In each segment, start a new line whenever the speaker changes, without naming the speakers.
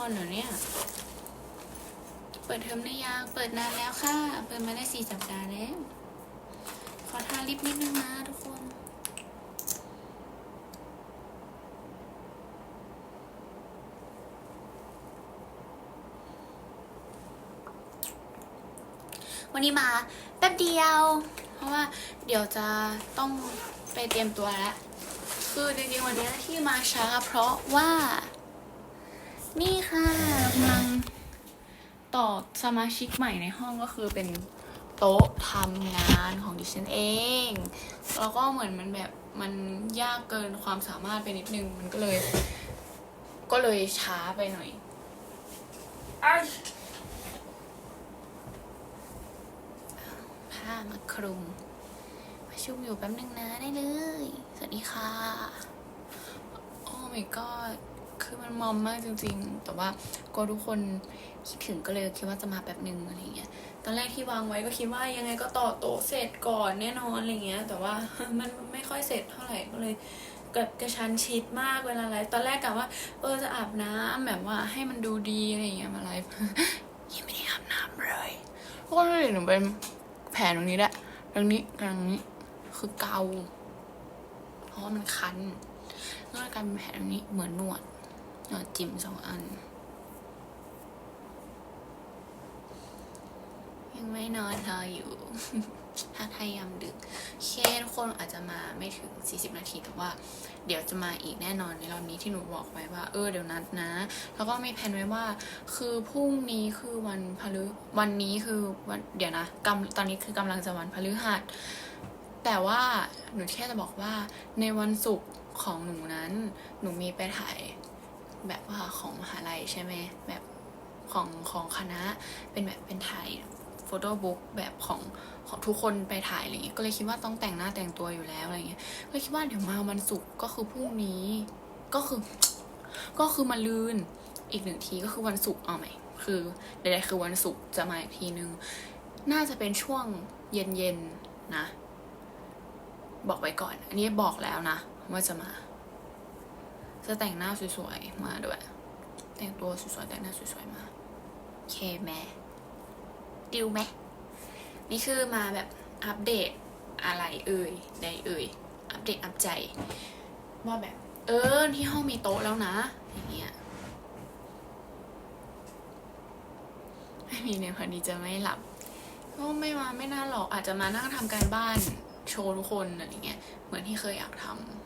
อนเหรอเนี่ย เปิดเทอมได้ยัง เปิดนานแล้วค่ะ เปิดมาได้สี่สัปดาห์แล้ว ขอทาลิปนิดนึงนะทุกคนวันนี้มาแป๊บเดียว เพราะว่าเดี๋ยวจะต้องไปเตรียมตัวแล้ว คือจริงๆวันนี้ที่มาช้าเพราะว่า นี่ค่ะกำลังต่อสมาชิกใหม่ในห้องก็คือเป็นโต๊ะทำงานของดิฉันเอง แล้วก็เหมือนมันแบบมันยากเกินความสามารถไปนิดนึง มันก็เลย ก็เลยช้าไปหน่อยอผ้ามาคลุมประชุมอยู่แป๊บนึงนะได้เลย สวัสดีค่ะ โอ้ my god คือมันมอมมากจริง ๆ แต่ว่าก็ทุกคนคิดถึงก็เลยคิดว่าจะมาแป๊บนึงอะไรเงี้ย ตอนแรกที่วางไว้ก็คิดว่ายังไงก็ต่อโต๊ะเสร็จก่อนแน่นอนอะไรเงี้ย แต่ว่ามันไม่ค่อยเสร็จเท่าไหร่ก็เลยเกิดกระชันชิดมากเวลาไลฟ์ตอนแรกกะว่า เออจะอาบน้ำแบบว่าให้มันดูดีอะไรเงี้ยมาไลฟ์ยังไม่ได้อาบน้ำเลยเพราะว่าหนูเป็นแผลตรงนี้แหละตรงนี้ตรงนี้คือเกาเพราะว่ามันคันก็เลยกลายเป็นแผลตรงนี้เหมือนหนวด หนวดจิ้มสองอัน ยังไม่นอนรออยู่ถ้าพยยามดึกเคทุกคนอาจจะมาไม่ถึง 40 นาที แต่ว่า เดี๋ยวจะมาอีกแน่นอนในรอบนี้ที่หนูบอกไว้ว่า เออเดี๋ยวนัดนะ แล้วก็มีแผนไว้ว่า คือพรุ่งนี้คือวันพฤวันนี้คือวันเดี๋ยวนะกำตอนนี้คือกำลังจะวันพฤหัส แต่ว่าหนูแค่จะบอกว่าในวันศุกร์ของหนูนั้น หนูมีไปถ่าย แบบว่าของมหาลัยใช่ไหมแบบของของคณะเป็นแบบเป็นถ่ายโฟโต้บุ๊กแบบของของทุกคนไปถ่ายอะไรเงี้ยก็เลยคิดว่าต้องแต่งหน้าแต่งตัวอยู่แล้วอะไรเงี้ยก็คิดว่าเดี๋ยวมาวันศุกร์ก็คือพรุ่งนี้ก็คือ ก็คือมาลืนอีกหนึ่งทีก็คือวันศุกร์เอาไหมคือใดๆคือวันศุกร์จะมาอีกทีนึง น่าจะเป็นช่วงเย็นๆนะ บอกไว้ก่อน อันนี้บอกแล้วนะว่าจะมา จะแต่งหน้าสวยๆ มาด้วย แต่งตัวสวยๆ แต่งหน้าสวยๆ มาโอเคแม่ดิวไหมนี่คือมาแบบอัปเดตอะไรเอ่ยใดเอ่ย อัปเดตอัปใจ ว่าแบบ เออที่ห้องมีโต๊ะแล้วนะ อย่างเงี้ยไม่มีเนี่ยพอดีจะไม่หลับก็ไม่มาไม่น่าหรอกอาจจะมานั่งทำการบ้านโชว์ทุกคนอะไรเงี้ยเหมือนที่เคยอยากทำ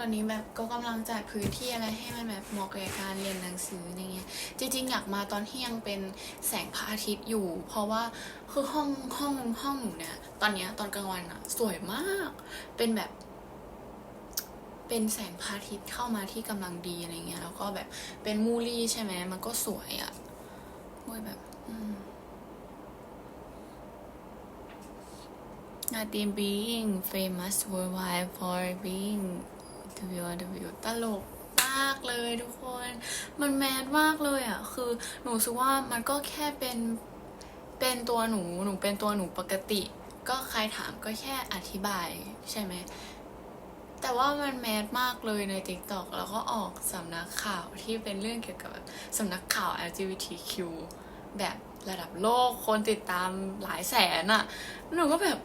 ตอนนี้แบบก็กำลังจัดพื้นที่อะไรให้มันแบบเหมาะกับการเรียนหนังสืออย่างเงี้ย จริง ๆ อยากมาตอนที่ยังเป็นแสงพระอาทิตย์อยู่ เพราะว่าคือห้องห้องห้องหนูเนี่ยตอนเนี้ยตอนกลางวันอะสวยมาก เป็นแบบ เป็นแสงพระอาทิตย์เข้ามาที่กำลังดีอะไรเงี้ยแล้วก็แบบเป็นมูลี่ใช่ไหมมันก็สวยอะโอ้ยแบบอืม Nothing being famous worldwide for being www ตลกมากเลยทุกคน มันแมสมากเลยอะ คือหนูรู้สึกว่ามันก็แค่เป็น เป็นตัวหนู หนูเป็นตัวหนูปกติ ก็ใครถามก็แค่อธิบายใช่ไหม แต่ว่ามันแมสมากเลยใน TikTok แล้วก็ออกสำนักข่าวที่เป็นเรื่องเกี่ยวกับสำนักข่าว LGBTQ แบบระดับโลกคนติดตามหลายแสนอะ หนูก็แบบ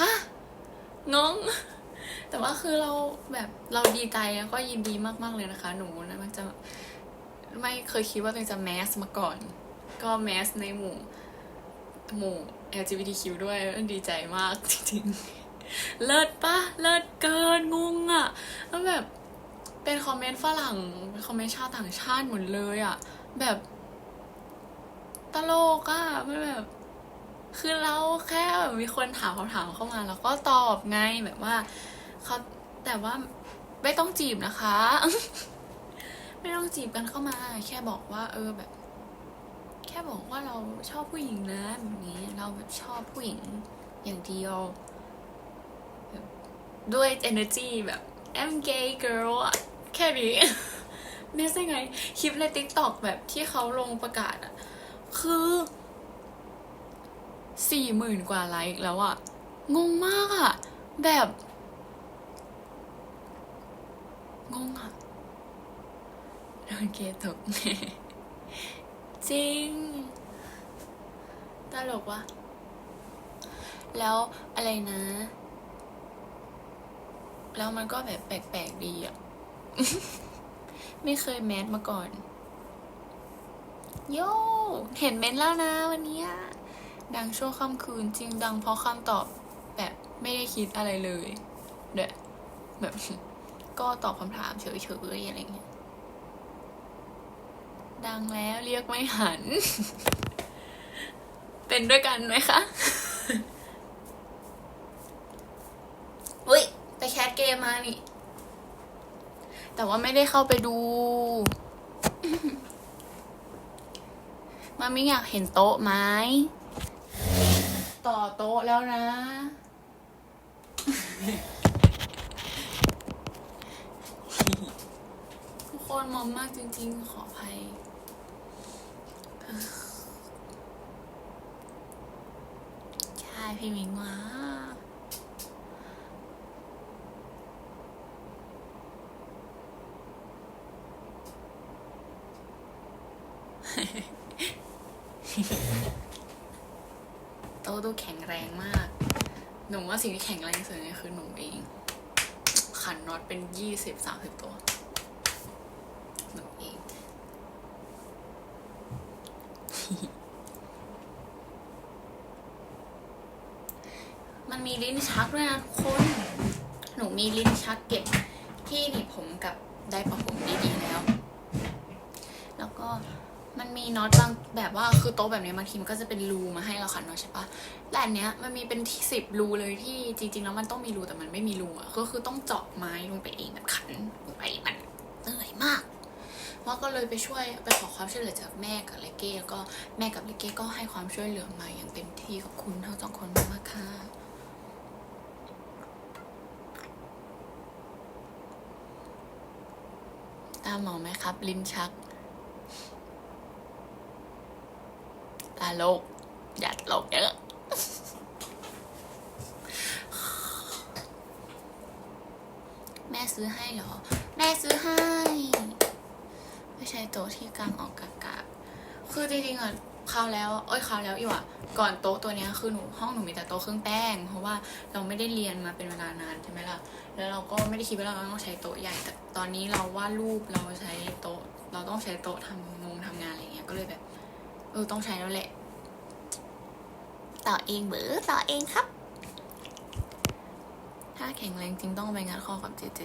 ฮะ งง แต่ว่าคือเราแบบเราดีใจแล้วก็ยินดีมากๆเลยนะคะ หนูนะมันจะไม่เคยคิดว่าตัวเองจะแมสมาก่อน ก็แมสในหมู่หมู่ LGBTQ ด้วยดีใจมากจริงๆ เลิศปะเลิศเกินงงอะ่ะแล้วแบบเป็นคอมเมนต์ฝรั่งเป็นคอมเมนต์ชาวต่างชาติหมดเลยอะ่ะ แบบตลกอะ่ะมันแบบ คือเราแค่แบบมีคนถามคำถามเข้ามา แล้วก็ตอบไงแบบว่า เขาแต่ว่าไม่ต้องจีบนะคะ ไม่ต้องจีบกันเข้ามา แค่บอกว่า เออแบบ แค่บอกว่าเราชอบผู้หญิงนะแบบนี้เราแบบชอบผู้หญิงอย่างเดียวแบบด้วย energy แบบ I'm gay girl อะแค่นี้ไม่ใช่ไง คลิปใน TikTok แบบที่เขาลงประกาศอะคือสี่หมื่นกว่าไลค์แล้วอะงงมากอะแบบ งงอะโดนเกตกจริง ตลกวะแล้วอะไรนะ แล้วมันก็แบบแปลกๆดีอะ ไม่เคยแมสมาก่อน โย่เห็นเมนท์แล้วนะวันนี้ ดังช่วงค่ำคืนจริงดังเพราะคำตอบแบบไม่ได้คิดอะไรเลยเด้อแบบ ก็ตอบคำถามเฉยๆอะไรเงี้ย ดังแล้วเรียกไม่หัน เป็นด้วยกันไหมคะอุ้ยไปแคสเกมมานี่ แต่ว่าไม่ได้เข้าไปดู มาไม่อยากเห็นโต๊ะไหมต่อโต๊ะแล้วนะ ทุกค นมอมมากจริงๆ ขออภัย ใช่พี่มิงว่าโตะดูแข็งแรงมาก หนูว่าสิ่งที่แข็งแรงสุดเนี่ยคือหนูเอง ขันน็อตเป็นยี่สิบสามสิบตัว หนูเอง มันมี ลิ้นชักด้วยนะทุกคน หนูมีลิ้นชักเก็บที่หนีบผมกับไดร์ประผมดีๆแล้ว แล้วก็มันมีน็อตบางแบบว่าคือโต๊ะแบบนี้บางทีมันก็จะเป็นรูมาให้เราขันน็อตใช่ปะแต่อันเนี้ยมันมีเป็นที่สิบรูเลยที่จริง ๆ แล้วมันต้องมีรูแต่มันไม่มีรูอะก็คือต้องเจาะไม้ลงไปเองแบบขันลงไปมันเหนื่อยมากว่าก็เลยไปช่วยไปขอความช่วยเหลือจากแม่กับเลเก้แล้วก็แม่กับเลเก้ก็ให้ความช่วยเหลือมาอย่างเต็มที่ขอบคุณทั้งสองคนมากๆค่ะ ตาหมอไหมครับ ลิ้นชักตาโลกอย่าโลกเยอะแม่ซื้อให้เหรอ แม่ซื้อให้ ไม่ใช่โต๊ะที่กางออกกากาคือจริงๆอะ คราวแล้วเอ้ยคราวแล้วอยู่อะก่อนโต๊ะตัวเนี้ยคือหนูห้องหนูมีแต่โต๊ะเครื่องแป้ง เพราะว่าเราไม่ได้เรียนมาเป็นเวลานานใช่ไหมล่ะแล้วเราก็ไม่ได้คิดว่าเราต้องใช้โต๊ะใหญ่ แต่ตอนนี้เราวาดรูปเราใช้โต๊ะ เราต้องใช้โต๊ะทำงงทำงานอะไรเงี้ยก็เลยแบบเออต้องใช้แล้วแหละ ต่อเองเบอต่อเองครับ ถ้าแข็งแรงจริงต้องไปงานข้อกับเจเจ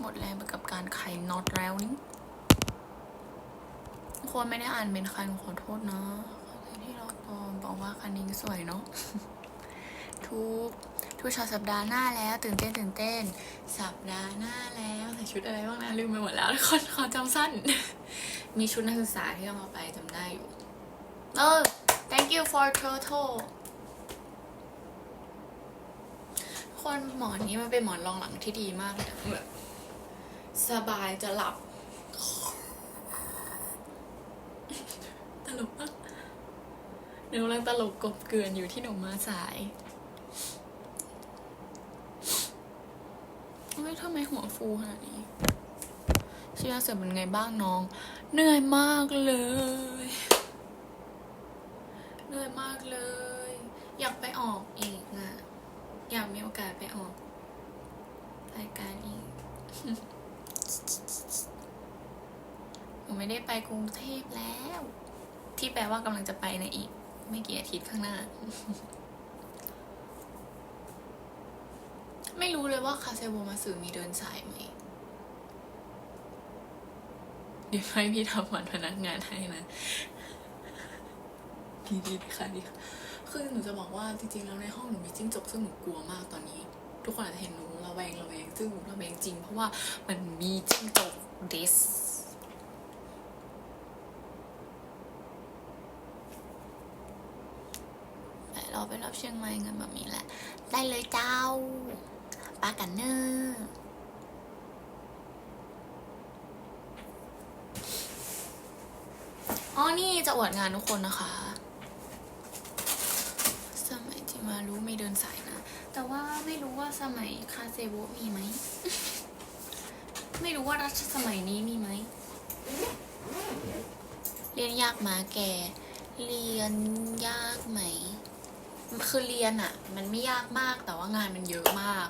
หมดแรงไปกับการไขน็อตแล้วนี่ คนไม่ได้อ่านเป็นใครหนูขอโทษนะขอโทษที่เราตอมบอกว่าคันนิ้งสวยเนาะทุกทุกชอตสัปดาห์หน้าแล้ว ตื่นเต้นตื่นเต้น สัปดาห์หน้าแล้วใส่ชุดอะไรบ้างนะลืมไปหมดแล้วคนขอจำสั้น มีชุดนักศึกษาที่ต้องเอาไปจำได้อยู่เออ thank you for total คนหมอนนี้มันเป็นหมอนรองหลังที่ดีมากเลยแบบสบายจะหลับ ลกมากหนูกำลังตลกกบเกลือนอยู่ที่หนูมาสายเฮ้ยทำไมหัวฟูขนาดนี้เชื่อเสร็จเป็นไงบ้างน้อง เหนื่อยมากเลย เหนื่อยมากเลย อยากไปออกอีกอะอยากมีโอกาสไปออกรายการอีกหนูไม่ได้ไปกรุงเทพแล้ว ที่แปลว่ากำลังจะไปในอีก ไม่กี่อาทิตย์ข้างหน้า ไม่รู้เลยว่าคาเซโบมาสึมีเดินสายไหมเดี๋ยวให้พี่ทำวันพนักงานให้นะดีดีค่ะดีค่คือหนูจะบอกว่าจริงๆแล้วในห้องหนูมีจิ้งจกซึ่งหนูกลัวมากตอนนี้ ทุกคนอาจจะเห็นหนูระแวงระแวงซึ่งหนูระแวงจริง เพราะว่ามันมีจิ้งจกเดส แต่เราไปรับเชียงใหม่กันแบบนี้แหละ ได้เลยเจ้าปากันเนอร์อ๋อนี่จะอวดงานทุกคนนะคะ สมัยที่มารู้ไมีเดินสายนะ แต่ว่าไม่รู้ว่าสมัยคาเซโวมีไหม ไม่รู้ว่ารัชสมัยนี้มีไหม เรียนยากหมาแก เรียนยากไหม คือเรียนอะมันไม่ยากมากแต่ว่างานมันเยอะมาก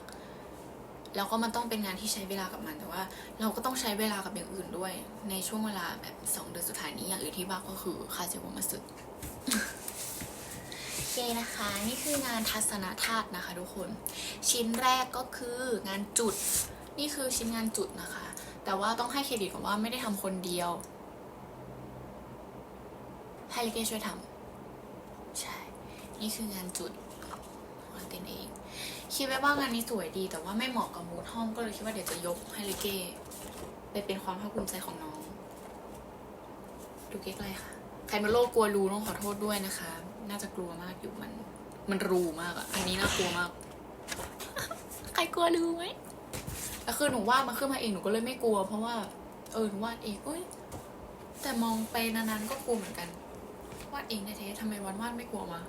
แล้วก็มันต้องเป็นงานที่ใช้เวลากับมันแต่ว่า เราก็ต้องใช้เวลากับอย่างอื่นด้วย ในช่วงเวลาแบบสองเดือนสุดท้ายนี้อย่างอื่นที่บ้าก็คือคาเซวมาสึโอเคนะคะ นี่คืองานทัศนธาตุนะคะทุกคน ชิ้นแรกก็คืองานจุด นี่คือชิ้นงานจุดนะคะ แต่ว่าต้องให้เครดิตก่อนว่าไม่ได้ทำคนเดียวให้ลิเกช่วยทำ นี่คืองานจุดของเต้นเอง คิดไว้ว่างานนี้สวยดี แต่ว่าไม่เหมาะกับมูดห้องก็เลยคิดว่าเดี๋ยวจะยกให้ลิเกไปเป็นความภาคภูมิใจของน้อง ดูเก๊กเลยค่ะ ใครมาโลกกลัวรูต้องขอโทษด้วยนะคะ น่าจะกลัวมากอยู่มัน มันรูมากอะอันนี้น่ากลัวมาก ใครกลัวรูไหมแล้วคือหนูวาดมันขึ้นมาเองหนูก็เลยไม่กลัว เพราะว่า เออหนูวาดเองเอ้ยแต่มองไปนานๆก็กลัวเหมือนกันวาดเองแท้ๆทำไมวันวาดไม่กลัวมา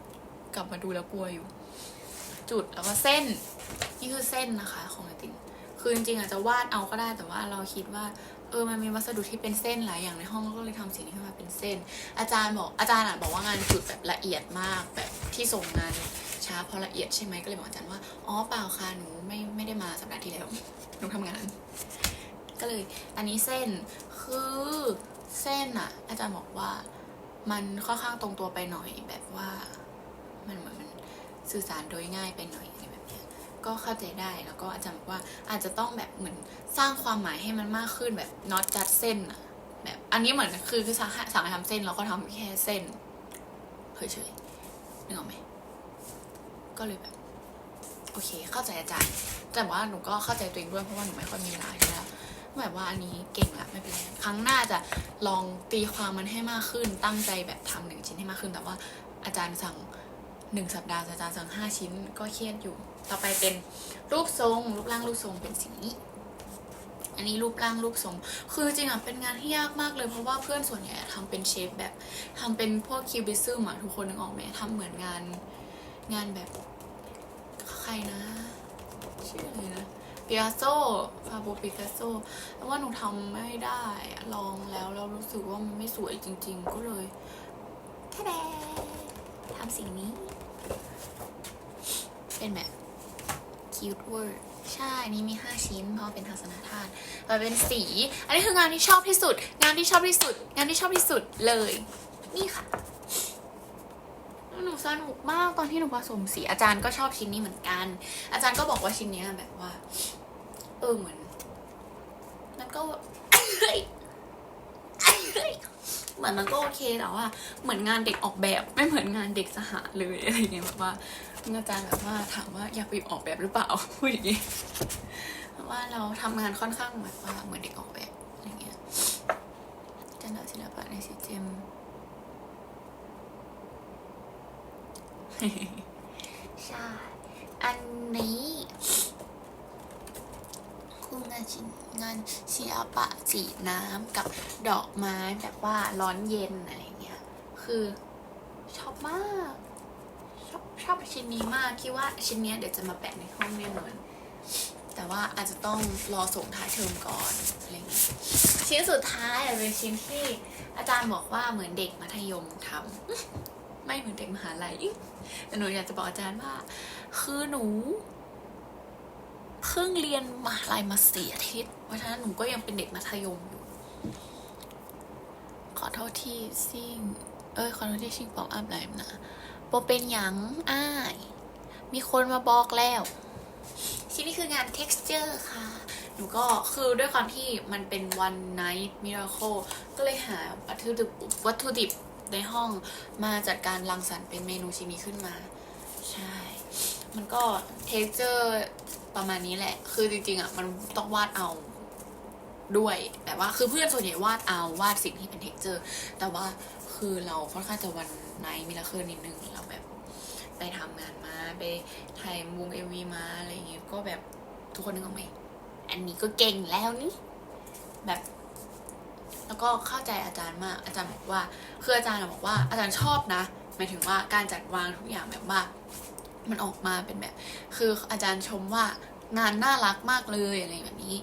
กลับมาดูแล้วกลัวอยู่ จุดแล้วก็เส้น นี่คือเส้นนะคะของไอติมคือจริงๆอาจจะวาดเอาก็ได้แต่ว่าเราคิดว่า เออมันมีวัสดุที่เป็นเส้นหลายอย่างในห้องก็เลยทำสิ่งนี้ขึ้นมาเป็นเส้น อาจารย์บอกอาจารย์อะบอกว่างานจุดแบบละเอียดมากแบบที่ส่งงานช้าเพราะละเอียดใช่ไหมก็เลยบอกอาจารย์ว่าอ๋อเปล่าค่ะหนูไม่ไม่ได้มาสัปดาห์ที่แล้วหนูทำงาน ก็เลยอันนี้เส้นคือเส้นอะ อาจารย์บอกว่ามันค่อนข้างตรงตัวไปหน่อยแบบว่า มันเหมือนมันสื่อสารโดยง่ายไปหน่อยอะไรแบบนี้ก็เข้าใจได้แล้วก็อาจารย์บอกว่าอาจจะต้องแบบเหมือนสร้างความหมายให้มันมากขึ้นแบบ not just เส้นอะแบบอันนี้เหมือนคือคือสั่งให้สั่งทำเส้นแล้วก็ทำแค่เส้นเฉยๆนึกออกไหมก็เลยแบบโอเค เข้าใจอาจารย์ แต่ว่าหนูก็เข้าใจตัวเองด้วยเพราะว่าหนูไม่ค่อยมีเวลาใช่ไหมล่ะแบบว่าอันนี้เก่งละไม่เป็นไรครั้งหน้าจะลองตีความมันให้มากขึ้นตั้งใจแบบทำหนึ่งชิ้นให้มากขึ้น แต่ว่าอาจารย์สั่ง หนึ่งสัปดาห์อาจารย์สั่งห้าชิ้นก็เครียดอยู่ ต่อไปเป็นรูปทรงรูปร่างรูปทรงเป็นสิ่งนี้ อันนี้รูปร่างรูปทรง คือจริงอะเป็นงานที่ยากมากเลยเพราะว่าเพื่อนส่วนใหญ่ทำเป็นเชฟแบบทำเป็นพวกคิวบิซึมอะทุกคนนึกออกไหมทำเหมือนงานงานแบบใครนะชื่ออะไรนะปิกัสโซฟาโบปิกัสโซแต่ว่าหนูทำไม่ได้ลองแล้วแล้วรู้สึกว่ามันไม่สวยจริง ๆ ก็เลยแค่แดทำสิ่งนี้ เป็นแบบ cute word ใช่นี่มี 5 ชิ้น เพราะเป็นทัศนธาตุมันเป็นสี อันนี้คืองานที่ชอบที่สุด งานที่ชอบที่สุด งานที่ชอบที่สุดเลย นี่ค่ะหนูสนุกมากตอนที่หนูผสมสีอาจารย์ก็ชอบชิ้นนี้เหมือนกัน อาจารย์ก็บอกว่าชิ้นนี้แบบว่า เออเหมือนมันก็เหมือนมันก็โอเคแต่ว่าเหมือนงานเด็กออกแบบ ไม่เหมือนงานเด็กสหเลยอะไรเงี้ยแบบว่า อาจารย์แบบว่าถามว่าอยากไปออกแบบหรือเปล่าพูดอย่างงี้เพราะว่าเราทำงานค่อนข้างแบบว่าเหมือนเด็กออกแบบอะไรเงี้ยจันดาศิลปะในซิเจมใช่ อันนี้คืองานชิ้นงานศิลปะสีน้ำกับดอกไม้แบบว่าร้อนเย็นอะไรเงี้ย คือชอบมาก ชอบชิ้นนี้มากคิดว่าชิ้นเนี้ยเดี๋ยวจะมาแปะในห้องแน่นอนแต่ว่าอาจจะต้องรอส่งท้ายเทอมก่อนอะไรเงี้ยชิ้นสุดท้ายอะเป็นชิ้นที่อาจารย์บอกว่าเหมือนเด็กมัธยมทำไม่เหมือนเด็กมหาลัยแต่หนูอยากจะบอกอาจารย์ว่า คือหนูเพิ่งเรียนมหาลัยมาสี่อาทิตย์เพราะฉะนั้นหนูก็ยังเป็นเด็กมัธยมอยู่ ขอโทษที่ซิ่ง เอ้ยขอโทษที่ชิงปอมอัพไลน์นะ โปเป็นหยังอ้าย มีคนมาบอกแล้วชิ้นนี้คืองาน texture ค่ะ หนูก็คือด้วยความที่มันเป็น one night miracle ก็เลยหาวัตถุดิบวัตถุดิบในห้องมาจัดการรังสรรค์เป็นเมนูชิ้นนี้ขึ้นมา ใช่ มันก็ texture ประมาณนี้แหละ คือจริงๆอะมันต้องวาดเอาด้วย แต่ว่าคือเพื่อนส่วนใหญ่วาดเอาวาดสิ่งที่เป็น texture แต่ว่า คือเราค่อนข้างจะวันไนมิราเคิลนิดนึงเราแบบไปทำงานมาไปถ่ายวงเอ็มวีมาอะไรอย่างเงี้ยก็แบบทุกคนนึกออกไหมอันนี้ก็เก่งแล้วนี่แบบ แล้วก็เข้าใจอาจารย์มาก อาจารย์บอกว่าคืออาจารย์บอกว่าอาจารย์ชอบนะหมายถึงว่าการจัดวางทุกอย่างแบบว่า มันออกมาเป็นแบบ คืออาจารย์ชมว่างานน่ารักมากเลยอะไรแบบนี้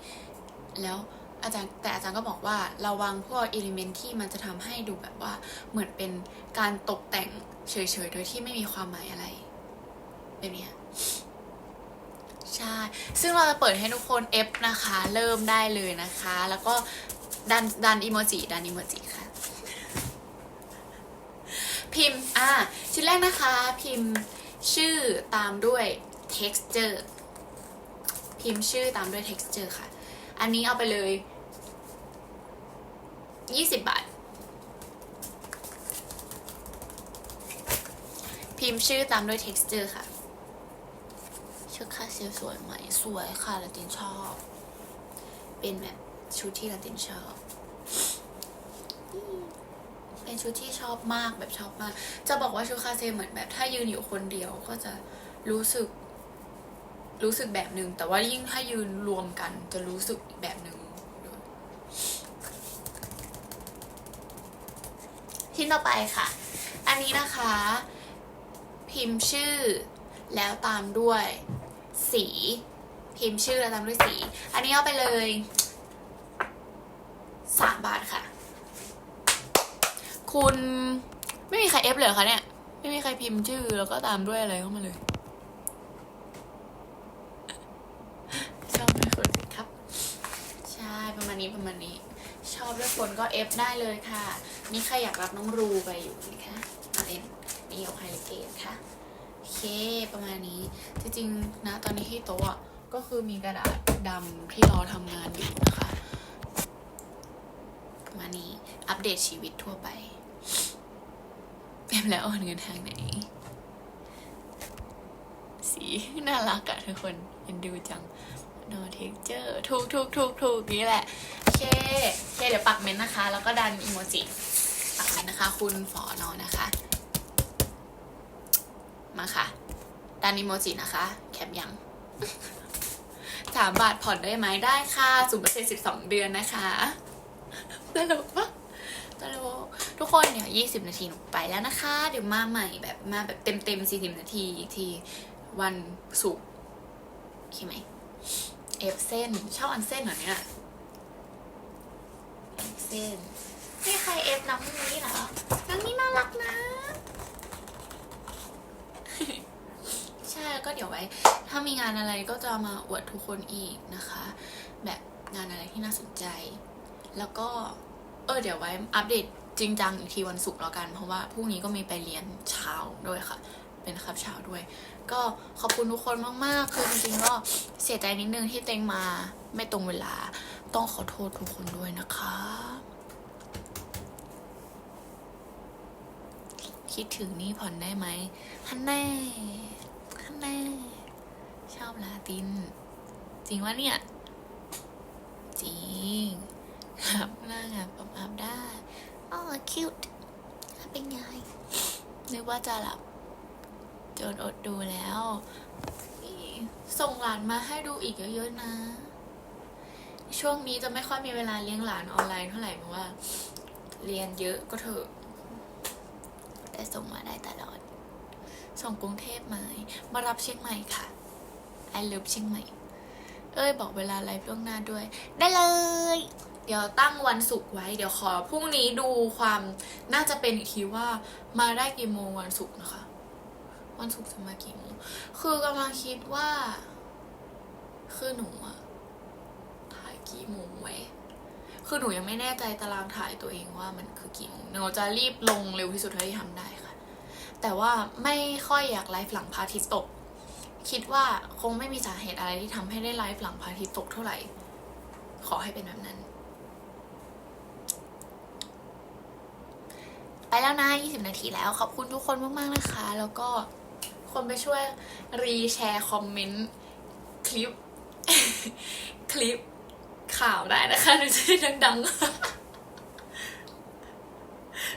แล้ว อาจารย์แต่อาจารย์ก็บอกว่าระวังพวกอิเลเมนที่มันจะทำให้ดูแบบว่าเหมือนเป็นการตกแต่งเฉยๆ โดยที่ไม่มีความหมายอะไรแบบนี้ใช่ ซึ่งเราจะเปิดให้ทุกคน F นะคะ เริ่มได้เลยนะคะ แล้วก็ดันดันอีโมจิดันอีโมจิค่ะ พิมพ์ อ่า ชิ้นแรกนะคะ พิมพ์ชื่อตามด้วย texture พิมพ์ชื่อตามด้วย texture ค่ะ อันนี้เอาไปเลย20บาท พิมพ์ชื่อตามด้วย texture ค่ะชุดคาเซลสวยไหม สวยค่ะลาตินชอบ เป็นแบบชุดที่ลาตินชอบ เป็นชุดที่ชอบมากแบบชอบมาก จะบอกว่าชุดคาเซเหมือนแบบถ้ายืนอยู่คนเดียวก็จะรู้สึก รู้สึกแบบหนึ่งแต่ว่ายิ่งถ้ายืนรวมกันจะรู้สึกอีกแบบหนึ่งชิ้นต่อไปค่ะ อันนี้นะคะ พิมพ์ชื่อแล้วตามด้วยสี พิมพ์ชื่อแล้วตามด้วยสี อันนี้เอาไปเลยสามบาทค่ะ คุณไม่มีใครเอฟเลยเหรอคะเนี่ย ไม่มีใครพิมพ์ชื่อแล้วก็ตามด้วยอะไรเข้ามาเลย ชอบด้วยคนครับ ใช่ประมาณ นี้ประมาณนี้ ชอบด้วยคนก็เอฟได้เลยค่ะ นี่ใครอยากรับน้องรูไปอยู่นะคะเอาเลนนี่เอาไฮไลเกตค่ะโอเคประมาณนี้จริงๆนะตอนนี้ที่โต๊ะอะก็คือมีกระดาษดำที่รอทำงานอยู่นะคะประมาณนี้อัปเดตชีวิตทั่วไปเป็นแล้วโอนเงินทางไหน สีน่ารักอะทุกคนเอ็นดูจัง no texture ถูกถูกถูกถูกนี่แหละโอเคโอเคเดี๋ยวปักเมนนะคะ แล้วก็ดันอีโมจิปักเมนนะคะ คุณฝอนอนนะคะ มาค่ะ ดันอีโมจินะคะ แคปยังสามบาทผ่อนได้ไหมได้ค่ะศูนย์เปอร์เซ็นต์สิบสองเดือนนะคะตลกปะตลกทุกคนเดี๋ยวยี่สิบนาทีหนูไปแล้วนะคะ เดี๋ยวมาใหม่แบบมาแบบเต็มเต็มสี่สิบนาทีอีกทีวันศุกร์โอเคไหม เอฟเส้นชอบอันเส้นเหรอเนี่ยเอฟเส้นนี่ใครเอฟน้ำนี้เหรอน้ำนี้น่ารักนะ ใช่แล้วก็เดี๋ยวไว้ ถ้ามีงานอะไรก็จะมาอวดทุกคนอีกนะคะ แบบงานอะไรที่น่าสนใจ แล้วก็เออเดี๋ยวไว้อัปเดตจริงจังอีกทีวันศุกร์แล้วกัน เพราะว่าพรุ่งนี้ก็มีไปเรียนเช้าด้วยค่ะ เป็นคับเช้าด้วย ก็ขอบคุณทุกคนมากๆ คือจริงๆก็เสียใจนิดนึงที่เต็งมาไม่ตรงเวลา ต้องขอโทษทุกคนด้วยนะคะ คิดถึงนี่ผ่อนได้ไหมฮันแน่ฮันแน่ชอบลาติน จริงวะเนี่ย จริงครับหน้างานปรับอัพได้อ๋อคิวเป็นไงนึกว่าจะหลับ จนอดดูแล้ว ส่งหลานมาให้ดูอีกเยอะๆนะ ช่วงนี้จะไม่ค่อยมีเวลาเลี้ยงหลานออนไลน์เท่าไหร่เพราะว่า เรียนเยอะก็เถอะ แต่ส่งมาได้ตลอด ส่งกรุงเทพไหมารับเชียงใหม่ค่ะไอเลิฟเชียงใหม่ เอ้ยบอกเวลาไลฟ์ล่วงหน้าด้วย ได้เลย เดี๋ยวตั้งวันศุกร์ไว้ เดี๋ยวขอพรุ่งนี้ดูความน่าจะเป็นอีกทีว่ามาได้กี่โมงวันศุกร์นะคะ วันศุกร์จะมากี่โมงคือกำลังคิดว่า คือหนูอะถ่ายกี่โมงไว้ คือหนูยังไม่แน่ใจตารางถ่ายตัวเองว่ามันคือกี่โมงหนูจะรีบลงเร็วที่สุดเท่าที่ทำได้ค่ะ แต่ว่าไม่ค่อยอยากไลฟ์หลังพระอาทิตย์ตก คิดว่าคงไม่มีสาเหตุอะไรที่ทำให้ได้ไลฟ์หลังพระอาทิตย์ตกเท่าไหร่ ขอให้เป็นแบบนั้นไปแล้วนะ 20 นาทีแล้ว ขอบคุณทุกคนมาก ๆ นะคะ แล้วก็ คนไปช่วยรีแชร์คอมเมนต์คลิป คลิปข่าวได้นะคะหนูจะได้ดังๆ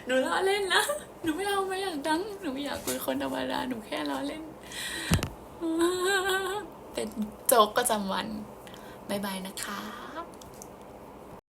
หนูล้อเล่นนะ หนูไม่เอาไม่อยากดัง หนูไม่อยากคุยคนธรรมดา หนูแค่ล้อเล่น เป็นโจ๊กประจำวันบายบายนะคะ